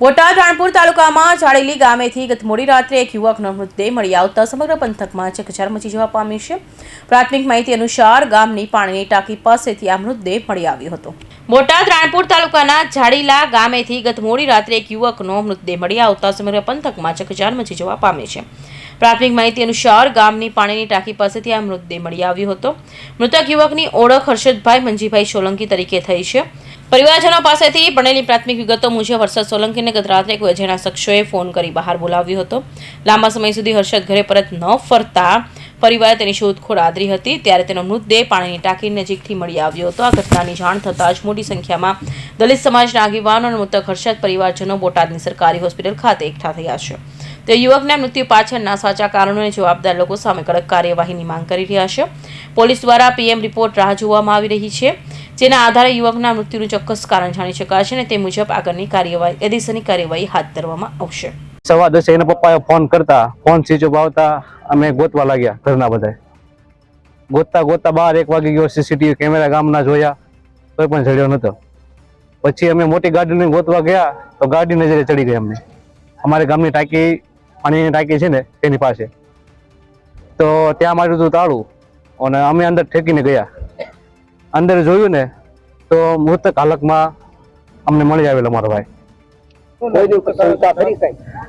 બોટાદ, રાણપુર તાલુકામાં જાડેલી ગામેથી ગત મોડી રાત્રે એક યુવકનો મૃતદેહ મળી આવતા સમગ્ર પંથકમાં ચકચાર મચી જવા પામી છે. પ્રાથમિક માહિતી અનુસાર ગામની પાણીની ટાંકી પાસેથી આ મૃતદેહ મળી આવ્યો હતો. બોટાદ, રાણપુર તાલુકાના જાડીલા ગામેથી ગત મોડી રાત્રે એક યુવકનો મૃતદેહ મળી આવતા સમગ્ર પંથકમાં ચકચાર મચી જવા પામી છે. પ્રાથમિક માહિતી અનુસાર ગામની પાણીની ટાંકી પાસેથી આ મૃતદેહ મળી આવ્યો હતો. મૃતક યુવકની ઓળખ હર્ષદભાઈ મંજીભાઈ સોલંકી તરીકે થઈ છે. પરિવારજનો પાસેથી બનેલી પ્રાથમિક વિગતો મુજબ હર્ષદ સોલંકીને ગત રાત્રે કોઈ અજાણ્યા શખ્સોએ ફોન કરી બહાર બોલાવ્યો હતો. લાંબા સમય સુધી હર્ષદ ઘરે પરત ન ફરતા પરિવારે તેની શોધખોળ આદરી હતી. ત્યારે તેનો મૃતદેહ પાણીની ટાંકી નજીકથી મળી આવ્યો હતો. આ ઘટનાની જાણ થતાં જ મોટી સંખ્યામાં દલિત સમાજના આગેવાનો અને મૃતક હર્ષદ પરિવારજનો બોટાદની સરકારી હોસ્પિટલ ખાતે એકઠા થયા છે. તે યુવકના મૃત્યુ પાછળના સાચા કારણોને જવાબદાર લોકો સામે કડક કાર્યવાહીની માંગ કરી રહ્યા છે. પોલીસ દ્વારા પીએમ રિપોર્ટ રાહ જોવામાં આવી રહી છે. જેના આધારે યુવકના મૃત્યુનું ચોક્કસ કારણ જાણી શકાશે અને તે મુજબ આગળની કાર્યવાહી કાયદેસરની કાર્યવાહી હાથ ધરવામાં આવશે. સવા દસે એના પપ્પાએ ફોન કરતા, ફોન સ્વિચ આવતા અમે ગોતવા લાગ્યા ઘરના બધા ગોતતા ગોતતા બાર એક વાગે ગયો સીસીટીવી કેમેરા ગામના જોયા કોઈ પણ જડ્યો નતો પછી અમે મોટી ગાડીને ગોતવા ગયા, તો ગાડી નજરે ચડી ગઈ અમને. અમારે ગામની ટાંકી, પાણીની ટાંકી છે ને તેની પાસે. તો ત્યાં માર્યું હતું તાળું, અને અમે અંદર ઠેકીને ગયા. અંદર જોયું ને તો મૃતક હાલતમાં અમને મળી આવેલો મારો ભાઈ.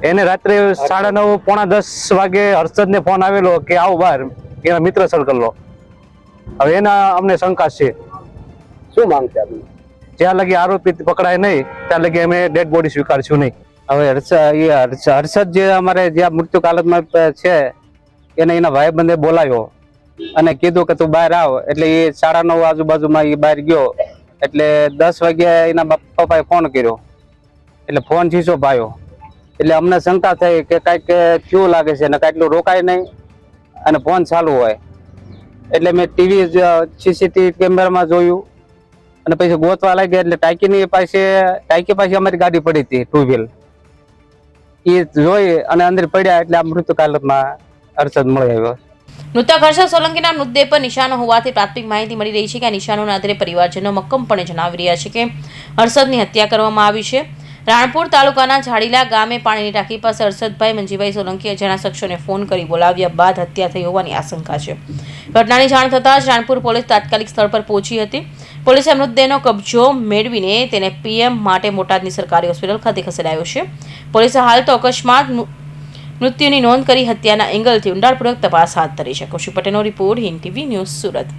એને રાત્રે સાડા નવ પોણા દસ વાગે હર્ષદ ને ફોન આવેલો કે આવો બહાર એના મિત્ર સર્કલ લો હવે એના અમને શંકા છે. શું માંગ છે જ્યાં લગી આરોપી પકડાય નહીં ત્યાં લગી અમે ડેડ બોડી સ્વીકારશું નહીં. હવે હર્ષ એ હર્ષદ જે અમારે જ્યાં મૃત્યુ કાલતમાં છે એને એના ભાઈબંધે બોલાવ્યો અને કીધું કે તું બહાર આવ. એટલે એ સાડા નવ આજુબાજુમાં એ બહાર ગયો. એટલે દસ વાગ્યા એના પપ્પાએ ફોન કર્યો. એટલે ફોન છીસો પાયો? એટલે અમને શંકા થઈ કે કાંઈક ક્યુ લાગે છે ને કાંઈક રોકાય નહીં અને ફોન ચાલુ હોય. એટલે મેં ટીવી સીસીટીવી કેમેરામાં જોયું. અને પછી ગોતવા લાગ્યા એટલે ટાંકીની પાસે, ટાંકી પાસે અમારી ગાડી પડી હતી ટુ વ્હીલ એ જોઈ અને અંદર પડ્યા એટલે આ મૃત્યુ કાલમાં હર્ષદ મળી આવ્યો. મૃતક હર્ષદ સોલંકીના મૃતદેહ પર નિશાનો હોવાથી પ્રાથમિક માહિતી મળી રહી છે કે આ નિશાનોના આધારે પરિવારજનો મક્કમપણે જણાવી રહ્યા છે કે હર્ષદની હત્યા કરવામાં આવી છે. રાણપુર તાલુકાના ઝાડીલા ગામે પાણીની ટાંકી પાસે હર્ષદભાઈ મંજીભાઈ સોલંકી અજાણ્યા શખ્સોને ફોન કરી બોલાવ્યા બાદ હત્યા થઈ હોવાની આશંકા છે. ઘટનાની જાણ થતાં જ રાણપુર પોલીસ તાત્કાલિક સ્થળ પર પહોંચી હતી. પોલીસે મૃતદેહનો કબજો મેળવીને તેને પીએમ માટે બોટાદની સરકારી હોસ્પિટલ ખાતે ખસેડાયો છે. પોલીસે હાલ તો અકસ્માત મૃત્યુની નોંધ કરી હત્યાના એંગલથી ઊંડાણપૂર્વક તપાસ હાથ ધરી છે કૌશિક પટેલનો report Hind TV news, Surat.